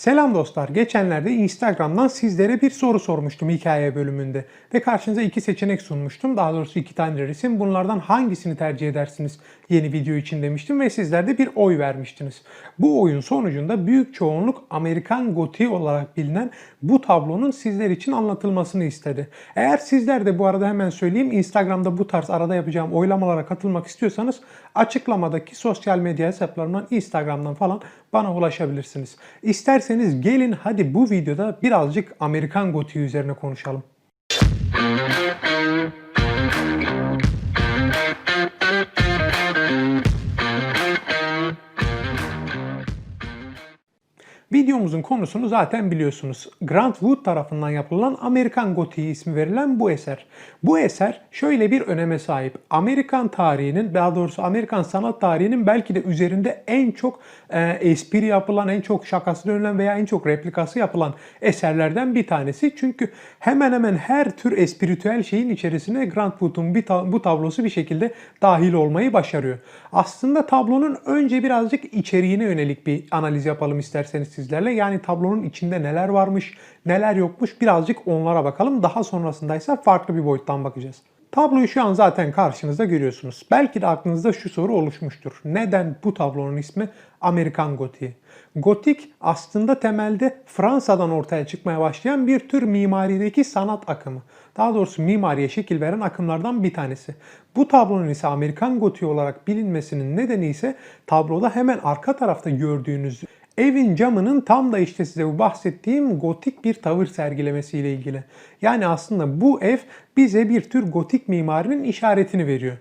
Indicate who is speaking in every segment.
Speaker 1: Selam dostlar. Geçenlerde Instagram'dan sizlere bir soru sormuştum hikaye bölümünde. Ve karşınıza iki seçenek sunmuştum. Daha doğrusu iki tane resim. Bunlardan hangisini tercih edersiniz yeni video için demiştim ve sizler de bir oy vermiştiniz. Bu oyun sonucunda büyük çoğunluk Amerikan gotiği olarak bilinen bu tablonun sizler için anlatılmasını istedi. Eğer sizler de bu arada hemen söyleyeyim Instagram'da bu tarz arada yapacağım oylamalara katılmak istiyorsanız açıklamadaki sosyal medya hesaplarımdan Instagram'dan falan bana ulaşabilirsiniz. İsterseniz gelin hadi bu videoda birazcık Amerikan gotiği üzerine konuşalım. Videomuzun konusunu zaten biliyorsunuz. Grant Wood tarafından yapılan Amerikan Gotiği ismi verilen bu eser. Bu eser şöyle bir öneme sahip. Amerikan tarihinin, daha doğrusu Amerikan sanat tarihinin belki de üzerinde en çok e, espri yapılan, en çok şakası dönülen veya en çok replikası yapılan eserlerden bir tanesi. Çünkü hemen hemen her tür espiritüel şeyin içerisine Grant Wood'un bu tablosu bir şekilde dahil olmayı başarıyor. Aslında tablonun önce birazcık içeriğine yönelik bir analiz yapalım isterseniz sizlerle. Yani tablonun içinde neler varmış, neler yokmuş birazcık onlara bakalım. Daha sonrasında ise farklı bir boyuttan bakacağız. Tabloyu şu an zaten karşınızda görüyorsunuz. Belki de aklınızda şu soru oluşmuştur. Neden bu tablonun ismi Amerikan Gotiği? Gotik aslında temelde Fransa'dan ortaya çıkmaya başlayan bir tür mimarideki sanat akımı. Daha doğrusu mimariye şekil veren akımlardan bir tanesi. Bu tablonun ise Amerikan Gotiği olarak bilinmesinin nedeni ise tabloda hemen arka tarafta gördüğünüz Evin camının tam da işte size bu bahsettiğim gotik bir tavır sergilemesiyle ilgili. Yani aslında bu ev bize bir tür gotik mimarinin işaretini veriyor.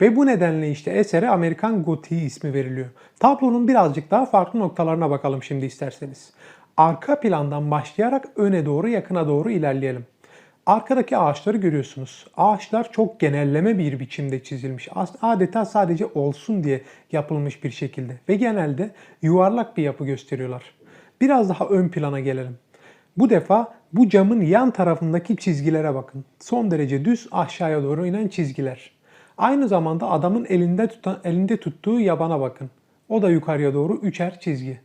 Speaker 1: Ve bu nedenle işte esere Amerikan Gotiği ismi veriliyor. Tablonun birazcık daha farklı noktalarına bakalım şimdi isterseniz. Arka plandan başlayarak öne doğru yakına doğru ilerleyelim. Arkadaki ağaçları görüyorsunuz. Ağaçlar çok genelleme bir biçimde çizilmiş. Adeta sadece olsun diye yapılmış bir şekilde. Ve genelde yuvarlak bir yapı gösteriyorlar. Biraz daha ön plana gelelim. Bu defa bu camın yan tarafındaki çizgilere bakın. Son derece düz aşağıya doğru inen çizgiler. Aynı zamanda adamın elinde tutan, elinde tuttuğu yabana bakın. O da yukarıya doğru üçer çizgi.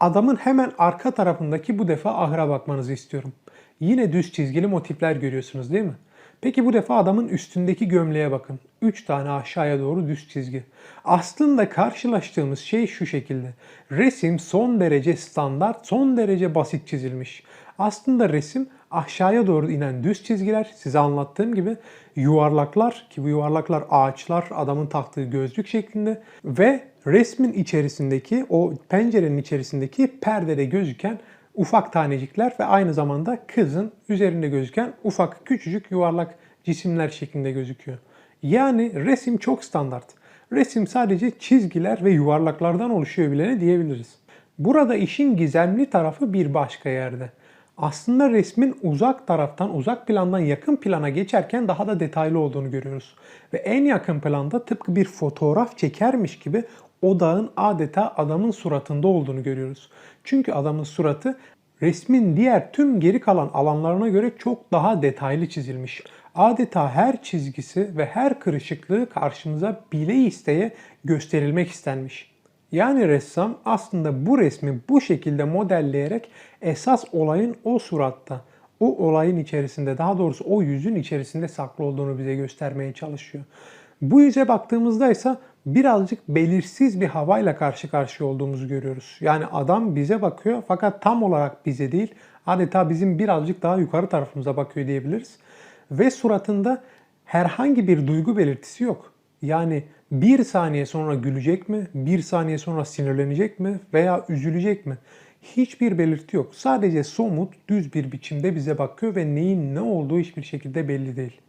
Speaker 1: Adamın hemen arka tarafındaki bu defa ahıra bakmanızı istiyorum. Yine düz çizgili motifler görüyorsunuz değil mi? Peki bu defa adamın üstündeki gömleğe bakın. 3 tane aşağıya doğru düz çizgi. Aslında karşılaştığımız şey şu şekilde. Resim son derece standart, son derece basit çizilmiş. Aslında resim aşağıya doğru inen düz çizgiler, size anlattığım gibi yuvarlaklar ki bu yuvarlaklar ağaçlar, adamın taktığı gözlük şeklinde ve resmin içerisindeki o pencerenin içerisindeki perdede gözüken ufak tanecikler ve aynı zamanda kızın üzerinde gözüken ufak küçücük yuvarlak cisimler şeklinde gözüküyor. Yani resim çok standart. Resim sadece çizgiler ve yuvarlaklardan oluşuyor bile ne diyebiliriz. Burada işin gizemli tarafı bir başka yerde. Aslında resmin uzak taraftan, uzak plandan yakın plana geçerken daha da detaylı olduğunu görüyoruz. Ve en yakın planda tıpkı bir fotoğraf çekermiş gibi o dağın adeta adamın suratında olduğunu görüyoruz. Çünkü adamın suratı resmin diğer tüm geri kalan alanlarına göre çok daha detaylı çizilmiş. Adeta her çizgisi ve her kırışıklığı karşımıza bile isteye gösterilmek istenmiş. Yani ressam aslında bu resmi bu şekilde modelleyerek esas olayın o suratta, o olayın içerisinde, daha doğrusu o yüzün içerisinde saklı olduğunu bize göstermeye çalışıyor. Bu yüze baktığımızda ise birazcık belirsiz bir havayla karşı karşıya olduğumuzu görüyoruz. Yani adam bize bakıyor fakat tam olarak bize değil, adeta bizim birazcık daha yukarı tarafımıza bakıyor diyebiliriz. Ve suratında herhangi bir duygu belirtisi yok. Yani bir saniye sonra gülecek mi, bir saniye sonra sinirlenecek mi veya üzülecek mi? Hiçbir belirti yok. Sadece somut, düz bir biçimde bize bakıyor ve neyin ne olduğu hiçbir şekilde belli değil.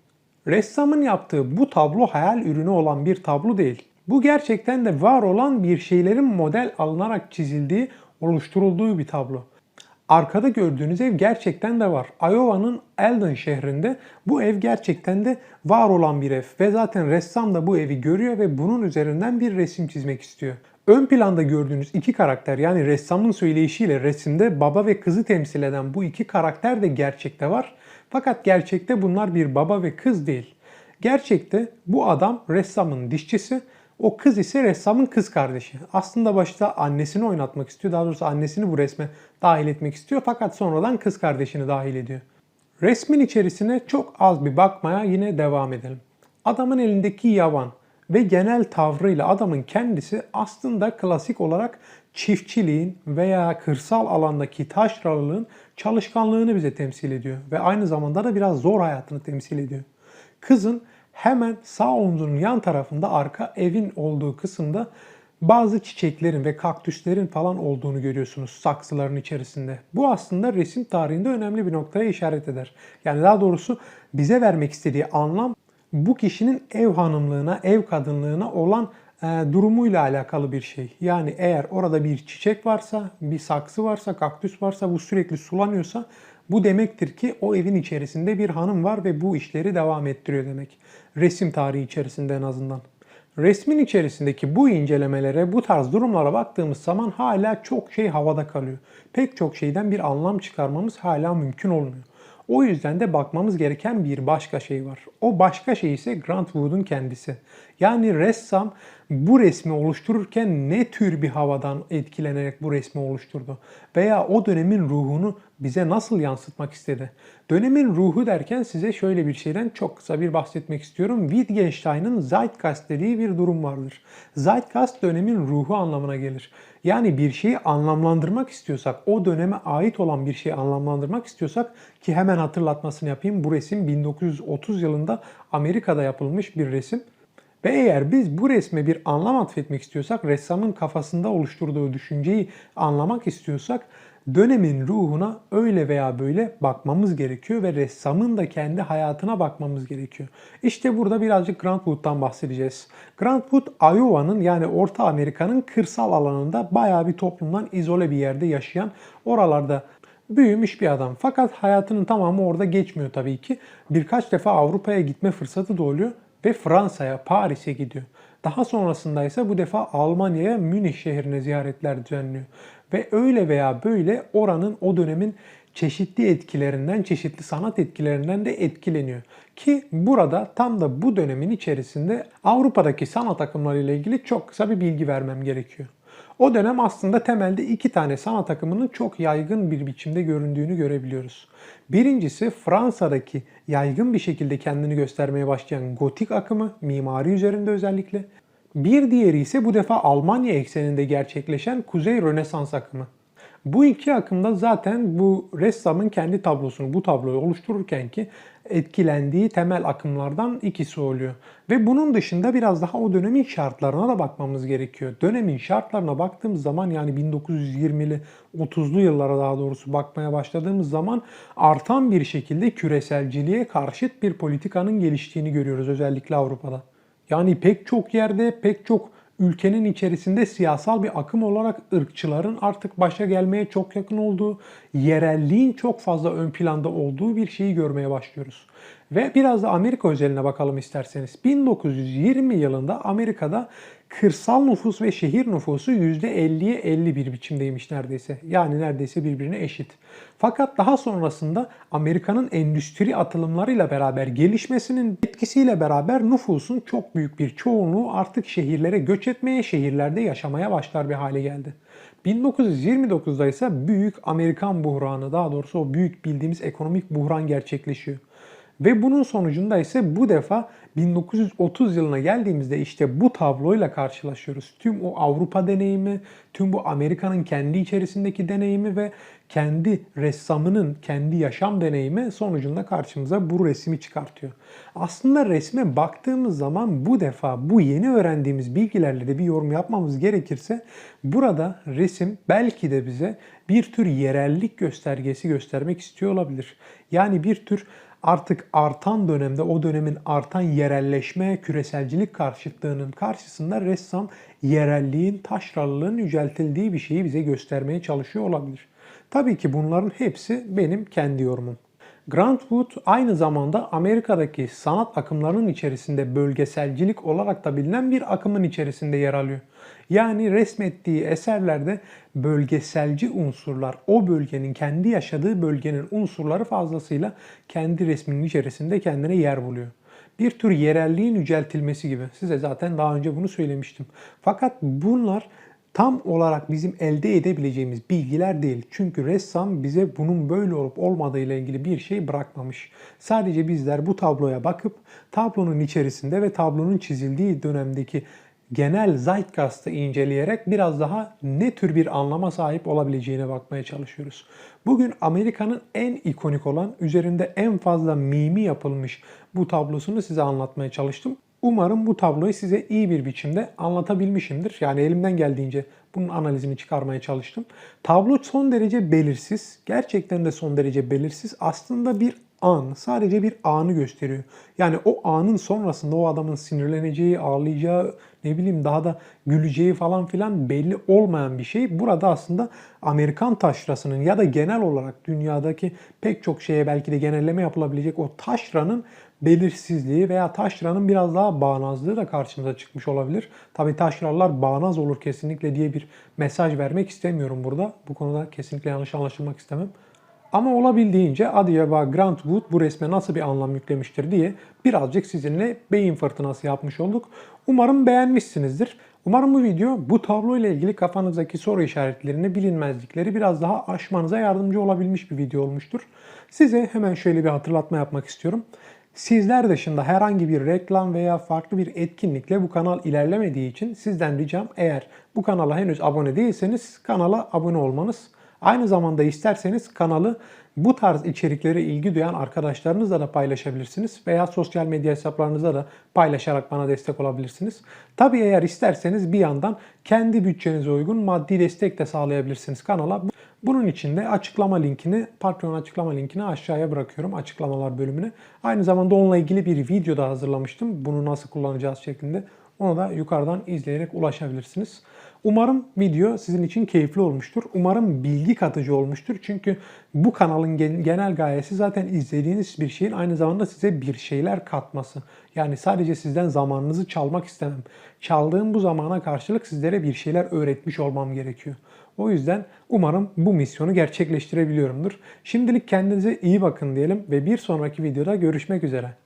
Speaker 1: Ressamın yaptığı bu tablo hayal ürünü olan bir tablo değil. Bu gerçekten de var olan bir şeylerin model alınarak çizildiği, oluşturulduğu bir tablo. Arkada gördüğünüz ev gerçekten de var. Iowa'nın Eldon şehrinde bu ev gerçekten de var olan bir ev. Ve zaten ressam da bu evi görüyor ve bunun üzerinden bir resim çizmek istiyor. Ön planda gördüğünüz iki karakter yani ressamın söyleyişiyle resimde baba ve kızı temsil eden bu iki karakter de gerçekte var. Fakat gerçekte bunlar bir baba ve kız değil. Gerçekte bu adam ressamın dişçisi, O kız ise ressamın kız kardeşi. Aslında başta annesini oynatmak istiyor. Daha doğrusu annesini bu resme dahil etmek istiyor. Fakat sonradan kız kardeşini dahil ediyor. Resmin içerisine çok az bir bakmaya yine devam edelim. Adamın elindeki yavan ve genel tavrıyla adamın kendisi aslında klasik olarak çiftçiliğin veya kırsal alandaki taşralılığın çalışkanlığını bize temsil ediyor. Ve aynı zamanda da biraz zor hayatını temsil ediyor. Kızın hemen sağ omzunun yan tarafında arka evin olduğu kısımda bazı çiçeklerin ve kaktüslerin falan olduğunu görüyorsunuz saksıların içerisinde. Bu aslında resim tarihinde önemli bir noktaya işaret eder. Yani daha doğrusu bize vermek istediği anlam bu kişinin ev hanımlığına, ev kadınlığına olan e, durumuyla alakalı bir şey. Yani eğer orada bir çiçek varsa, bir saksı varsa, kaktüs varsa, bu sürekli sulanıyorsa bu demektir ki o evin içerisinde bir hanım var ve bu işleri devam ettiriyor demek. Resim tarihi içerisinde en azından. Resmin içerisindeki bu incelemelere, bu tarz durumlara baktığımız zaman hala çok şey havada kalıyor. Pek çok şeyden bir anlam çıkarmamız hala mümkün olmuyor. O yüzden de bakmamız gereken bir başka şey var. O başka şey ise Grant Wood'un kendisi. Yani ressam bu resmi oluştururken ne tür bir havadan etkilenerek bu resmi oluşturdu? Veya o dönemin ruhunu bize nasıl yansıtmak istedi? Dönemin ruhu derken size şöyle bir şeyden çok kısa bir bahsetmek istiyorum. Wittgenstein'ın Zeitgeist dediği bir durum vardır. Zeitgeist dönemin ruhu anlamına gelir. Yani bir şeyi anlamlandırmak istiyorsak, o döneme ait olan bir şeyi anlamlandırmak istiyorsak ki hemen hatırlatmasını yapayım. Bu resim 1930 yılında Amerika'da yapılmış bir resim. Ve eğer biz bu resme bir anlam atfetmek istiyorsak, ressamın kafasında oluşturduğu düşünceyi anlamak istiyorsak dönemin ruhuna öyle veya böyle bakmamız gerekiyor ve ressamın da kendi hayatına bakmamız gerekiyor. İşte burada birazcık Grant Wood'dan bahsedeceğiz. Grant Wood, Iowa'nın yani Orta Amerika'nın kırsal alanında bayağı bir toplumdan izole bir yerde yaşayan, oralarda büyümüş bir adam. Fakat hayatının tamamı orada geçmiyor tabii ki. Birkaç defa Avrupa'ya gitme fırsatı da oluyor ve Fransa'ya, Paris'e gidiyor. Daha sonrasında ise bu defa Almanya'ya, Münih şehrine ziyaretler düzenliyor. Ve öyle veya böyle oranın o dönemin çeşitli etkilerinden, çeşitli sanat etkilerinden de etkileniyor. Ki burada tam da bu dönemin içerisinde Avrupa'daki sanat akımları ile ilgili çok kısa bir bilgi vermem gerekiyor. O dönem aslında temelde iki tane sanat akımının çok yaygın bir biçimde göründüğünü görebiliyoruz. Birincisi Fransa'daki yaygın bir şekilde kendini göstermeye başlayan gotik akımı, mimari üzerinde özellikle. Bir diğeri ise bu defa Almanya ekseninde gerçekleşen Kuzey Rönesans akımı. Bu iki akımda zaten bu ressamın kendi tablosunu, bu tabloyu oluştururken ki etkilendiği temel akımlardan ikisi oluyor. Ve bunun dışında biraz daha o dönemin şartlarına da bakmamız gerekiyor. Dönemin şartlarına baktığımız zaman yani 1920'li 30'lu yıllara daha doğrusu bakmaya başladığımız zaman artan bir şekilde küreselciliğe karşıt bir politikanın geliştiğini görüyoruz özellikle Avrupa'da. Yani pek çok yerde, pek çok ülkenin içerisinde siyasal bir akım olarak ırkçıların artık başa gelmeye çok yakın olduğu, yerelliğin çok fazla ön planda olduğu bir şeyi görmeye başlıyoruz. Ve biraz da Amerika özeline bakalım isterseniz. 1920 yılında Amerika'da kırsal nüfus ve şehir nüfusu %50'ye 50 bir biçimdeymiş neredeyse. Yani neredeyse birbirine eşit. Fakat daha sonrasında Amerika'nın endüstri atılımlarıyla beraber gelişmesinin etkisiyle beraber nüfusun çok büyük bir çoğunluğu artık şehirlere göç etmeye, şehirlerde yaşamaya başlar bir hale geldi. 1929'da ise büyük Amerikan buhranı, daha doğrusu o büyük bildiğimiz ekonomik buhran gerçekleşiyor. Ve bunun sonucunda ise bu defa 1930 yılına geldiğimizde işte bu tabloyla karşılaşıyoruz. Tüm o Avrupa deneyimi, tüm bu Amerika'nın kendi içerisindeki deneyimi ve kendi ressamının kendi yaşam deneyimi sonucunda karşımıza bu resmi çıkartıyor. Aslında resme baktığımız zaman bu defa bu yeni öğrendiğimiz bilgilerle de bir yorum yapmamız gerekirse burada resim belki de bize bir tür yerellik göstergesi göstermek istiyor olabilir. Yani bir tür artık artan dönemde o dönemin artan yerelleşme, küreselcilik karşıtlığının karşısında ressam yerelliğin, taşralılığın yüceltildiği bir şeyi bize göstermeye çalışıyor olabilir. Tabii ki bunların hepsi benim kendi yorumum. Grant Wood aynı zamanda Amerika'daki sanat akımlarının içerisinde bölgeselcilik olarak da bilinen bir akımın içerisinde yer alıyor. Yani resmettiği eserlerde bölgeselci unsurlar, o bölgenin kendi yaşadığı bölgenin unsurları fazlasıyla kendi resminin içerisinde kendine yer buluyor. bir tür yerelliğin yüceltilmesi gibi. Size zaten daha önce bunu söylemiştim. Fakat bunlar tam olarak bizim elde edebileceğimiz bilgiler değil. Çünkü ressam bize bunun böyle olup olmadığı ile ilgili bir şey bırakmamış. Sadece bizler bu tabloya bakıp tablonun içerisinde ve tablonun çizildiği dönemdeki genel zeitgeist'ı inceleyerek biraz daha ne tür bir anlama sahip olabileceğine bakmaya çalışıyoruz. Bugün Amerika'nın en ikonik olan, üzerinde en fazla mimi yapılmış bu tablosunu size anlatmaya çalıştım. Umarım bu tabloyu size iyi bir biçimde anlatabilmişimdir. Yani elimden geldiğince bunun analizini çıkarmaya çalıştım. Tablo son derece belirsiz. Gerçekten de son derece belirsiz. Aslında bir an, sadece bir anı gösteriyor. Yani o anın sonrasında o adamın sinirleneceği, ağlayacağı, ne bileyim daha da güleceği falan filan belli olmayan bir şey. Burada aslında Amerikan taşrasının ya da genel olarak dünyadaki pek çok şeye belki de genelleme yapılabilecek o taşranın belirsizliği veya taşranın biraz daha bağnazlığı da karşımıza çıkmış olabilir. Tabii taşralar bağnaz olur kesinlikle diye bir mesaj vermek istemiyorum burada. Bu konuda kesinlikle yanlış anlaşılmak istemem. Ama olabildiğince acaba Grant Wood bu resme nasıl bir anlam yüklemiştir diye birazcık sizinle beyin fırtınası yapmış olduk. Umarım beğenmişsinizdir. Umarım bu video bu tablo ile ilgili kafanızdaki soru işaretlerini, bilinmezlikleri biraz daha aşmanıza yardımcı olabilmiş bir video olmuştur. Size hemen şöyle bir hatırlatma yapmak istiyorum. Sizler dışında herhangi bir reklam veya farklı bir etkinlikle bu kanal ilerlemediği için sizden ricam eğer bu kanala henüz abone değilseniz kanala abone olmanız. Aynı zamanda isterseniz kanalı bu tarz içeriklere ilgi duyan arkadaşlarınızla da paylaşabilirsiniz veya sosyal medya hesaplarınızda da paylaşarak bana destek olabilirsiniz. Tabii eğer isterseniz bir yandan kendi bütçenize uygun maddi destek de sağlayabilirsiniz kanala. Bunun için de açıklama linkini, Patreon açıklama linkini aşağıya bırakıyorum açıklamalar bölümüne. Aynı zamanda onunla ilgili bir video da hazırlamıştım. Bunu nasıl kullanacağız şeklinde. Onu da yukarıdan izleyerek ulaşabilirsiniz. Umarım video sizin için keyifli olmuştur. Umarım bilgi katıcı olmuştur. Çünkü bu kanalın genel gayesi zaten izlediğiniz bir şeyin aynı zamanda size bir şeyler katması. Yani sadece sizden zamanınızı çalmak istemem. Çaldığım bu zamana karşılık sizlere bir şeyler öğretmiş olmam gerekiyor. O yüzden umarım bu misyonu gerçekleştirebiliyorumdur. Şimdilik kendinize iyi bakın diyelim ve bir sonraki videoda görüşmek üzere.